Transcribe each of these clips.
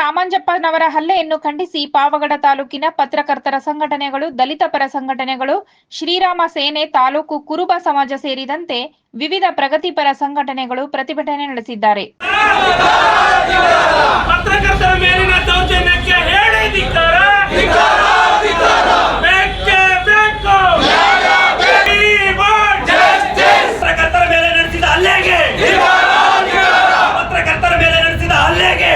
ರಾಮಂಜಪ್ಪನವರ ಹಲ್ಲೆಯನ್ನು ಖಂಡಿಸಿ ಪಾವಗಡ ತಾಲೂಕಿನ ಪತ್ರಕರ್ತರ ಸಂಘಟನೆಗಳು, ದಲಿತ ಪರ ಸಂಘಟನೆಗಳು, ಶ್ರೀರಾಮ ಸೇನೆ ತಾಲೂಕು ಕುರುಬ ಸಮಾಜ ಸೇರಿದಂತೆ ವಿವಿಧ ಪ್ರಗತಿಪರ ಸಂಘಟನೆಗಳು ಪ್ರತಿಭಟನೆ ನಡೆಸಿದ್ದಾರೆ. ಪತ್ರಕರ್ತರ ಮೇಲಿನ ದೌರ್ಜನ್ಯಕ್ಕೆ ಧಿಕ್ಕಾರ ಬೇಕೇ ಬೇಕು We want ಪತ್ರಕರ್ತರ ಮೇಲೆ ನಡೆಸಿದ ಹಲ್ಲೆಗೆ ಪತ್ರಕರ್ತರ ಮೇಲೆ ನಡೆಸಿದ ಹಲ್ಲೆಗೆ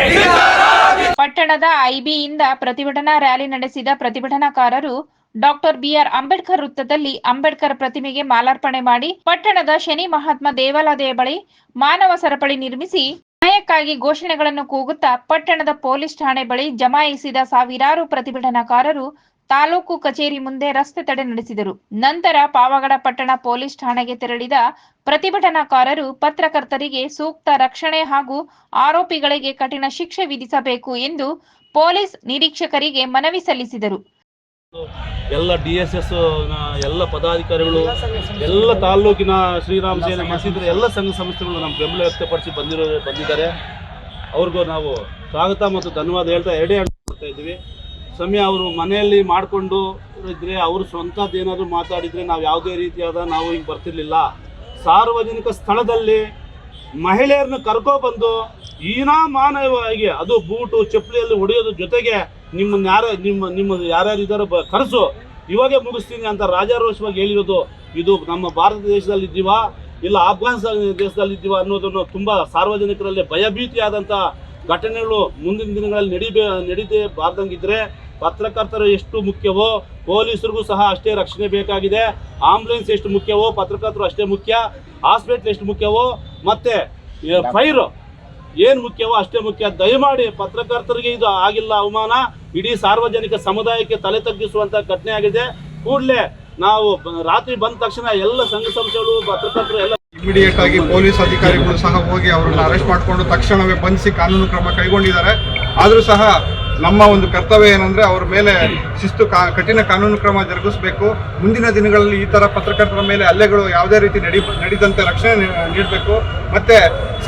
ಪಟ್ಟಣದ ಐಬಿಯಿಂದ ಪ್ರತಿಭಟನಾ ರ್ಯಾಲಿ ನಡೆಸಿದ ಪ್ರತಿಭಟನಾಕಾರರು ಡಾಕ್ಟರ್ ಬಿಆರ್ ಅಂಬೇಡ್ಕರ್ ವೃತ್ತದಲ್ಲಿ ಅಂಬೇಡ್ಕರ್ ಪ್ರತಿಮೆಗೆ ಮಾಲಾರ್ಪಣೆ ಮಾಡಿ ಪಟ್ಟಣದ ಶನಿ ಮಹಾತ್ಮ ದೇವಾಲಯದ ಬಳಿ ಮಾನವ ಸರಪಳಿ ನಿರ್ಮಿಸಿ ನ್ಯಾಯಕ್ಕಾಗಿ ಘೋಷಣೆಗಳನ್ನು ಕೂಗುತ್ತಾ ಪಟ್ಟಣದ ಪೊಲೀಸ್ ಠಾಣೆ ಬಳಿ ಜಮಾಯಿಸಿದ ಸಾವಿರಾರು ಪ್ರತಿಭಟನಾಕಾರರು ತಾಲೂಕು ಕಚೇರಿ ಮುಂದೆ ರಸ್ತೆ ತಡೆ ನಡೆಸಿದರು. ನಂತರ ಪಾವಗಡ ಪಟ್ಟಣ ಪೊಲೀಸ್ ಠಾಣೆಗೆ ತೆರಳಿದ ಪ್ರತಿಭಟನಾಕಾರರು ಪತ್ರಕರ್ತರಿಗೆ ಸೂಕ್ತ ರಕ್ಷಣೆ ಹಾಗೂ ಆರೋಪಿಗಳಿಗೆ ಕಠಿಣ ಶಿಕ್ಷೆ ವಿಧಿಸಬೇಕು ಎಂದು ಪೊಲೀಸ್ ನಿರೀಕ್ಷಕರಿಗೆ ಮನವಿ ಸಲ್ಲಿಸಿದರು. ಎಲ್ಲ ಡಿ ಎಸ್ ಎಸ್ ಎಲ್ಲ ಪದಾಧಿಕಾರಿಗಳು, ಎಲ್ಲ ತಾಲೂಕಿನ ಶ್ರೀರಾಮ ಸೇನೆ ಎಲ್ಲ ಸಂಘ ಸಂಸ್ಥೆಗಳು ನಮ್ಮ ಬೆಂಬಲ ವ್ಯಕ್ತಪಡಿಸಿ ಬಂದಿರೋ ಬಂದಿದ್ದಾರೆ. ಅವ್ರಿಗೂ ನಾವು ಸ್ವಾಗತ ಮತ್ತು ಧನ್ಯವಾದ ಹೇಳ್ತಾ ಎರಡೇ ಹೇಳ್ತಾ ಇದ್ದೀವಿ. ಸಮಯ ಅವರು ಮನೆಯಲ್ಲಿ ಮಾಡಿಕೊಂಡು ಇದ್ರೆ ಅವರು ಸ್ವಂತದ್ದು ಏನಾದರೂ ಮಾತಾಡಿದರೆ ನಾವು ಯಾವುದೇ ರೀತಿಯಾದ ನಾವು ಹಿಂಗೆ ಬರ್ತಿರ್ಲಿಲ್ಲ. ಸಾರ್ವಜನಿಕ ಸ್ಥಳದಲ್ಲಿ ಮಹಿಳೆಯರನ್ನ ಕರ್ಕೊಬಂದು ಈನಾ ಮಾನವವಾಗಿ ಅದು ಬೂಟು, ಚಪ್ಪಲಿಯಲ್ಲಿ ಹೊಡೆಯೋದ್ರ ಜೊತೆಗೆ ನಿಮ್ಮನ್ನ ಯಾರ, ನಿಮ್ಮ ನಿಮ್ಮ ಯಾರ್ಯಾರು ಇದ್ದಾರೋ ಬ, ಕರೆಸು. ಇವಾಗೆ ಮುಗಿಸ್ತೀನಿ ಅಂತ ರಾಜಾರೋಷವಾಗಿ ಹೇಳಿರೋದು. ಇದು ನಮ್ಮ ಭಾರತ ದೇಶದಲ್ಲಿ ಇದ್ದೀವಾ? ಇಲ್ಲ, ಆಫ್ಘಾನಿಸ್ತಾನ ದೇಶದಲ್ಲಿ ಇದ್ದೀವಾ ಅನ್ನೋದನ್ನು ತುಂಬ ಸಾರ್ವಜನಿಕರಲ್ಲಿ ಭಯಭೀತಿಯಾದಂಥ ಘಟನೆಗಳು ಮುಂದಿನ ದಿನಗಳಲ್ಲಿ ನಡೀಬೇ, ನಡೀದೇ ಬಾರ್ದಂಗಿದ್ರೆ ಪತ್ರಕರ್ತರು ಎಷ್ಟು ಮುಖ್ಯವೋ, ಪೊಲೀಸರಿಗೂ ಸಹ ಅಷ್ಟೇ ರಕ್ಷಣೆ ಬೇಕಾಗಿದೆ. ಆಂಬುಲೆನ್ಸ್ ಎಷ್ಟು ಮುಖ್ಯವೋ, ಪತ್ರಕರ್ತರು ಅಷ್ಟೇ ಮುಖ್ಯ. ಹಾಸ್ಪಿಟ್ಲ್ ಎಷ್ಟು ಮುಖ್ಯವೋ, ಮತ್ತೆ ಫೈರ್ ಏನು ಮುಖ್ಯವೋ ಅಷ್ಟೇ ಮುಖ್ಯ. ದಯಮಾಡಿ ಪತ್ರಕರ್ತರಿಗೆ ಇದು ಆಗಿಲ್ಲ ಅವಮಾನ. ಇಡೀ ಸಾರ್ವಜನಿಕ ಸಮುದಾಯಕ್ಕೆ ತಲೆ ತಗ್ಗಿಸುವಂತ ಘಟನೆ ಆಗಿದೆ. ಕೂಡಲೇ ನಾವು ರಾತ್ರಿ ಬಂದ ತಕ್ಷಣ ಎಲ್ಲ ಸಂಘ ಸಂಸ್ಥೆಗಳು, ಪತ್ರಕರ್ತರು ಎಲ್ಲ ಇಮಿಡಿಯೇಟ್ ಆಗಿ ಪೊಲೀಸ್ ಅಧಿಕಾರಿಗಳು ಸಹ ಹೋಗಿ ಅವರನ್ನು ಅರೆಸ್ಟ್ ಮಾಡಿಕೊಂಡು ತಕ್ಷಣವೇ ಬಂಧಿಸಿ ಕಾನೂನು ಕ್ರಮ ಕೈಗೊಂಡಿದ್ದಾರೆ. ಆದರೂ ಸಹ ನಮ್ಮ ಒಂದು ಕರ್ತವ್ಯ ಏನಂದ್ರೆ ಅವರ ಮೇಲೆ ಶಿಸ್ತು ಕಠಿಣ ಕಾನೂನು ಕ್ರಮ ಜರುಗಿಸಬೇಕು. ಮುಂದಿನ ದಿನಗಳಲ್ಲಿ ಈ ತರ ಪತ್ರಕರ್ತರ ಮೇಲೆ ಹಲ್ಲೆಗಳು ಯಾವುದೇ ರೀತಿ ನಡಿ, ನಡೆದಂತೆ ರಕ್ಷಣೆ ನೀಡಬೇಕು. ಮತ್ತೆ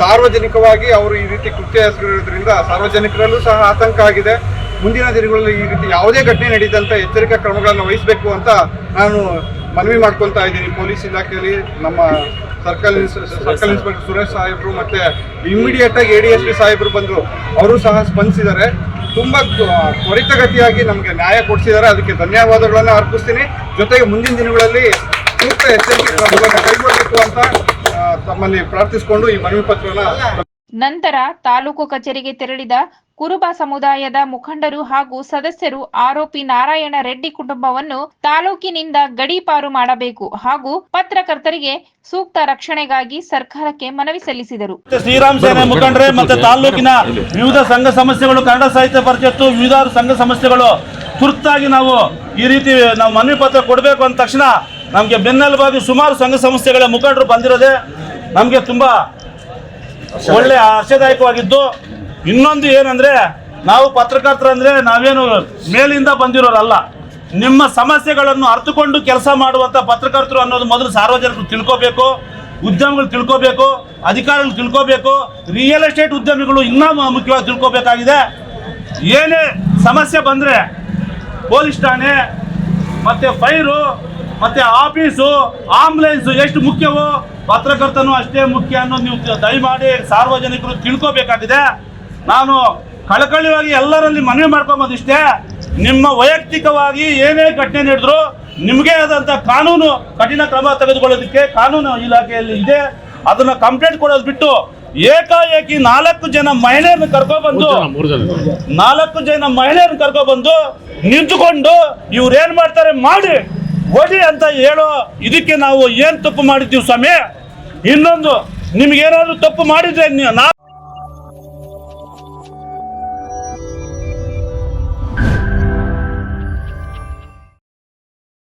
ಸಾರ್ವಜನಿಕವಾಗಿ ಅವರು ಈ ರೀತಿ ಕೃತ್ಯ ಎಸಗಿರೋದ್ರಿಂದ ಸಾರ್ವಜನಿಕರಲ್ಲೂ ಸಹ ಆತಂಕ ಆಗಿದೆ. ಮುಂದಿನ ದಿನಗಳಲ್ಲಿ ಈ ರೀತಿ ಯಾವುದೇ ಘಟನೆ ನಡೀದಂತೆ ಎಚ್ಚರಿಕೆ ಕ್ರಮಗಳನ್ನು ವಹಿಸಬೇಕು ಅಂತ ನಾನು ಮನವಿ ಮಾಡ್ಕೊತಾ ಇದ್ದೀನಿ. ಪೊಲೀಸ್ ಇಲಾಖೆಯಲ್ಲಿ ನಮ್ಮ ಸರ್ಕಲ್ ಸರ್ಕಲ್ ಇನ್ಸ್ಪೆಕ್ಟರ್ ಸುರೇಶ್ ಸಾಹೇಬರು ಮತ್ತೆ ಇಮಿಡಿಯೇಟ್ ಆಗಿ ಎ ಡಿ ಎಸ್ ಪಿ ಸಾಹೇಬರು ಬಂದರು ಅವರು ಸಹ ಸ್ಪಂದಿಸಿದ್ದಾರೆ. ತುಂಬಾ ತ್ವ- ತ್ವರಿತಗತಿಯಾಗಿ ನಮಗೆ ನ್ಯಾಯ ಕೊಡಿಸಿದ್ದಾರೆ. ಅದಕ್ಕೆ ಧನ್ಯವಾದಗಳನ್ನು ಅರ್ಪಿಸ್ತೀನಿ. ಜೊತೆಗೆ ಮುಂದಿನ ದಿನಗಳಲ್ಲಿ ಸೂಕ್ತ ಎಚ್ಚರಿಕೆ ಕ್ರಮಗಳನ್ನು ಕೈಗೊಳ್ಳಬೇಕು ಅಂತ ತಮ್ಮಲ್ಲಿ ಪ್ರಾರ್ಥಿಸಿಕೊಂಡು ಈ ಮನವಿ ಪತ್ರನ ನಂತರ ತಾಲೂಕು ಕಚೇರಿಗೆ ತೆರಳಿದ ಕುರುಬ ಸಮುದಾಯದ ಮುಖಂಡರು ಹಾಗೂ ಸದಸ್ಯರು ಆರೋಪಿ ನಾರಾಯಣ ರೆಡ್ಡಿ ಕುಟುಂಬವನ್ನು ತಾಲೂಕಿನಿಂದ ಗಡೀಪಾರು ಮಾಡಬೇಕು ಹಾಗೂ ಪತ್ರಕರ್ತರಿಗೆ ಸೂಕ್ತ ರಕ್ಷಣೆಗಾಗಿ ಸರ್ಕಾರಕ್ಕೆ ಮನವಿ ಸಲ್ಲಿಸಿದರು. ಶ್ರೀರಾಮ್ ಸೇನೆ ಮುಖಂಡರೇ ಮತ್ತೆ ತಾಲೂಕಿನ ವಿವಿಧ ಸಂಘ ಸಮಸ್ಯೆಗಳು ಕನ್ನಡ ಸಾಹಿತ್ಯ ಪರಿಷತ್ತು ವಿವಿಧ ಸಂಘ ಸಮಸ್ಯೆಗಳು ತುರ್ತಾಗಿ ನಾವು ಈ ರೀತಿ ನಾವು ಮನವಿ ಪತ್ರ ಕೊಡಬೇಕು ಅಂದ ತಕ್ಷಣ ನಮಗೆ ಬೆನ್ನೆಲುಬಾಗಿ ಸುಮಾರು ಸಂಘ ಸಂಸ್ಥೆಗಳ ಮುಖಂಡರು ಬಂದಿರೋದೆ ನಮಗೆ ತುಂಬ ಒಳ್ಳೆ ಆಶಾದಾಯಕವಾಗಿದ್ದು ಇನ್ನೊಂದು ಏನಂದ್ರೆ, ನಾವು ಪತ್ರಕರ್ತರಂದ್ರೆ ನಾವೇನು ಮೇಲಿಂದ ಬಂದಿರೋರಲ್ಲ. ನಿಮ್ಮ ಸಮಸ್ಯೆಗಳನ್ನು ಅರ್ಥಕೊಂಡು ಕೆಲಸ ಮಾಡುವಂತ ಪತ್ರಕರ್ತರು ಅನ್ನೋದು ಮೊದಲು ಸಾರ್ವಜನಿಕರು ತಿಳ್ಕೋಬೇಕು, ಉದ್ಯಮಗಳು ತಿಳ್ಕೋಬೇಕು, ಅಧಿಕಾರಿಗಳು ತಿಳ್ಕೋಬೇಕು ರಿಯಲ್ ಎಸ್ಟೇಟ್ ಉದ್ಯಮಿಗಳು ಇನ್ನೂ ಮುಖ್ಯವಾಗಿ ತಿಳ್ಕೋಬೇಕಾಗಿದೆ. ಏನೇ ಸಮಸ್ಯೆ ಬಂದ್ರೆ, ಪೊಲೀಸ್ ಠಾಣೆ, ಮತ್ತೆ ಫೈರು, ಮತ್ತೆ ಆಫೀಸು ಆಂಬುಲೆನ್ಸ್ ಎಷ್ಟು ಮುಖ್ಯವೋ ಪತ್ರಕರ್ತನು ಅಷ್ಟೇ ಮುಖ್ಯ ಅನ್ನೋದು ನೀವು ದಯಮಾಡಿ ಸಾರ್ವಜನಿಕರು ತಿಳ್ಕೋಬೇಕಾಗಿದೆ. ನಾನು ಕಳಕಳಿಯಾಗಿ ಎಲ್ಲರಲ್ಲಿ ಮನವಿ ಮಾಡ್ಕೊಂಬೋದಿಷ್ಟೇ ನಿಮ್ಮ ವೈಯಕ್ತಿಕವಾಗಿ ಏನೇ ಘಟನೆ ನಡೆದ್ರು ನಿಮಗೆ ಆದಂಥ ಕಾನೂನು ಕಠಿಣ ಕ್ರಮ ತೆಗೆದುಕೊಳ್ಳೋದಕ್ಕೆ ಕಾನೂನು ಇಲಾಖೆಯಲ್ಲಿ ಇದೆ. ಅದನ್ನ ಕಂಪ್ಲೇಂಟ್ ಕೊಡೋದು ಬಿಟ್ಟು ಏಕಾಏಕಿ ನಾಲ್ಕು ಜನ ಮಹಿಳೆಯರನ್ನು ಕರ್ಕೊಬಂದು ನಾಲ್ಕು ಜನ ಮಹಿಳೆಯರನ್ನು ಕರ್ಕೊಬಂದು ನಿಂತುಕೊಂಡು ಇವ್ರು ಏನ್ ಮಾಡ್ತಾರೆ ಮಾಡಿ. ಹೊಡಿ ಅಂತ ಹೇಳೋ ಇದಕ್ಕೆ ನಾವು ಏನ್ ತಪ್ಪು ಮಾಡಿದ್ದೀವಿ ಸ್ವಾಮಿ? ಇನ್ನೊಂದು ನಿಮಗೇನಾದರೂ ತಪ್ಪು ಮಾಡಿದ್ರೆ ನಾವು